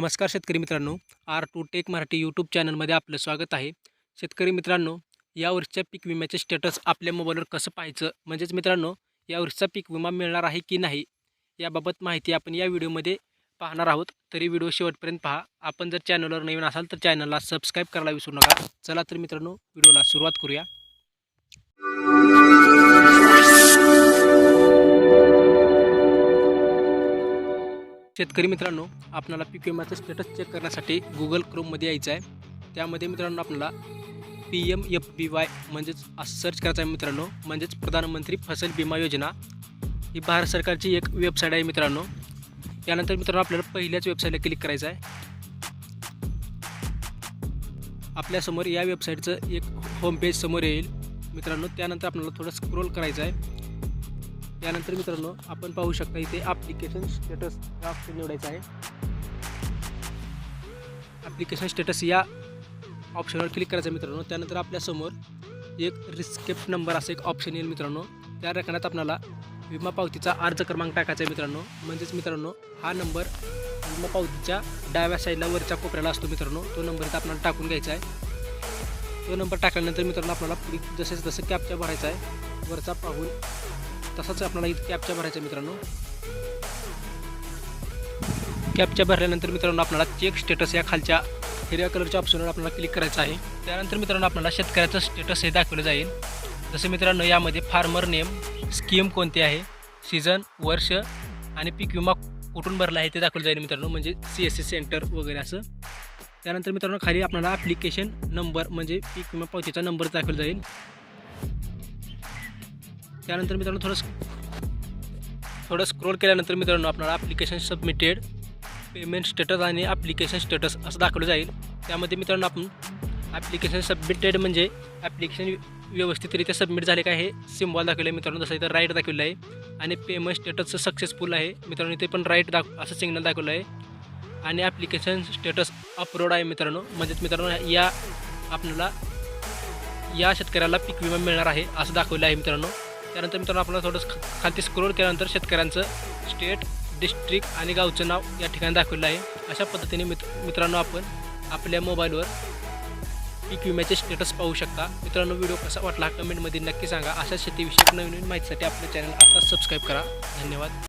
नमस्कार शेतकरी मित्रांनो R two tech Marathi YouTube चॅनलमध्ये आपलं स्वागत आहे. शेतकरी मित्रांनो यावर्षीच्या पीक विम्याचे स्टेटस आपल्या मोबाईलवर कसं पाहायचं? म्हणजेच मित्रांनो यावर्षीचा पीक विमा मिळणार आहे की नाही? याबाबत माहिती आपण या व्हिडिओमध्ये पाहणार आहोत. तरी व्हिडिओ शेवटपर्यंत पहा. आपण जर चॅनलवर नवीन असाल तर चॅनलला सबस्क्राईब करायला विसरू नका. चला तर मित्रांनो व्हिडिओला सुरुवात करूया. शेतकरी मित्रांनो आपल्याला पीक विम्याचं स्टेटस चेक करण्यासाठी गुगल क्रोममध्ये यायचं आहे. त्यामध्ये मित्रांनो आपल्याला P M F B Y म्हणजेच असं सर्च करायचं आहे मित्रांनो. म्हणजेच प्रधानमंत्री फसल विमा योजना. ही भारत सरकारची एक वेबसाईट आहे मित्रांनो. त्यानंतर मित्रांनो आपल्याला पहिल्याच वेबसाईटला क्लिक करायचं आहे. आपल्यासमोर या वेबसाईटचं एक होम पेज समोर येईल. मित्रांनो त्यानंतर आपल्याला थोडं स्क्रोल करायचं आहे. त्यानंतर मित्रांनो आपण पाहू शकता इथे ॲप्लिकेशन स्टेटस हा ऑप्शन निवडायचा आहे. ॲप्लिकेशन स्टेटस या ऑप्शनवर क्लिक करायचं मित्रांनो. त्यानंतर आपल्यासमोर एक रिस्केप नंबर असं एक ऑप्शन येईल मित्रांनो. त्या रकण्यात आपल्याला विमा पावतीचा अर्ज क्रमांक टाकायचा आहे मित्रांनो. म्हणजेच मित्रांनो हा नंबर विमा पावतीच्या डाव्या साईडला वरच्या कोपऱ्याला असतो मित्रांनो. तो नंबर इथं आपल्याला टाकून घ्यायचा आहे. तो नंबर टाकल्यानंतर मित्रांनो आपल्याला पुढे जसे जसं कॅपच्या भरायचा आहे वरचा पाहून तसाच आपल्याला इथं कॅपच्या भरायचा आहे मित्रांनो. कॅपच्या भरल्यानंतर मित्रांनो आपल्याला चेक स्टेटस या खालच्या हिरव्या कलरच्या ऑप्शनवर आपल्याला क्लिक करायचं आहे. त्यानंतर मित्रांनो आपल्याला शेतकऱ्याचं स्टेटस हे दाखवलं जाईल. जसं मित्रांनो यामध्ये फार्मर नेम स्कीम कोणती आहे सीझन वर्ष आणि पीक विमा कुठून भरला आहे ते दाखवलं जाईल मित्रांनो. म्हणजे सी एस सी सेंटर वगैरे असं. त्यानंतर मित्रांनो खाली आपल्याला ॲप्लिकेशन नंबर म्हणजे पीक विमा पावतीचा नंबर दाखवला जाईल. त्यानंतर मित्रांनो थोडं थोडं स्क्रोल केल्यानंतर मित्रांनो आपल्याला ॲप्लिकेशन सबमिटेड पेमेंट स्टेटस आणि ॲप्लिकेशन स्टेटस असं दाखवलं जाईल. त्यामध्ये मित्रांनो आपण ॲप्लिकेशन सबमिटेड म्हणजे ॲप्लिकेशन व्यवस्थितरित्या सबमिट झाले का हे सिम्बॉल दाखवलं आहे मित्रांनो. जसं इथं राईट दाखवलं आहे आणि पेमेंट स्टेटसचं सक्सेसफुल आहे. मित्रांनो इथे पण राईट दाख असं सिग्नल दाखवलं आहे आणि ॲप्लिकेशन स्टेटस अपलोड आहे मित्रांनो. म्हणजेच मित्रांनो या आपल्याला या शेतकऱ्याला पीक विमा मिळणार आहे असं दाखवलं आहे मित्रांनो. त्यानंतर मित्रांनो आपल्याला थोडं खालती स्क्रोल केल्यानंतर शेतकऱ्यांचं स्टेट डिस्ट्रिक्ट आणि गावचं नाव या ठिकाणी दाखवलं आहे. अशा पद्धतीने मित्र मित्रांनो आपण आपल्या मोबाईलवर पीक विम्याचे स्टेटस पाहू शकता. मित्रांनो व्हिडिओ कसा वाटला कमेंटमध्ये नक्की सांगा. अशा शेतीविषयक नवीन नवीन माहितीसाठी आपलं चॅनल आता सबस्क्राईब करा. धन्यवाद.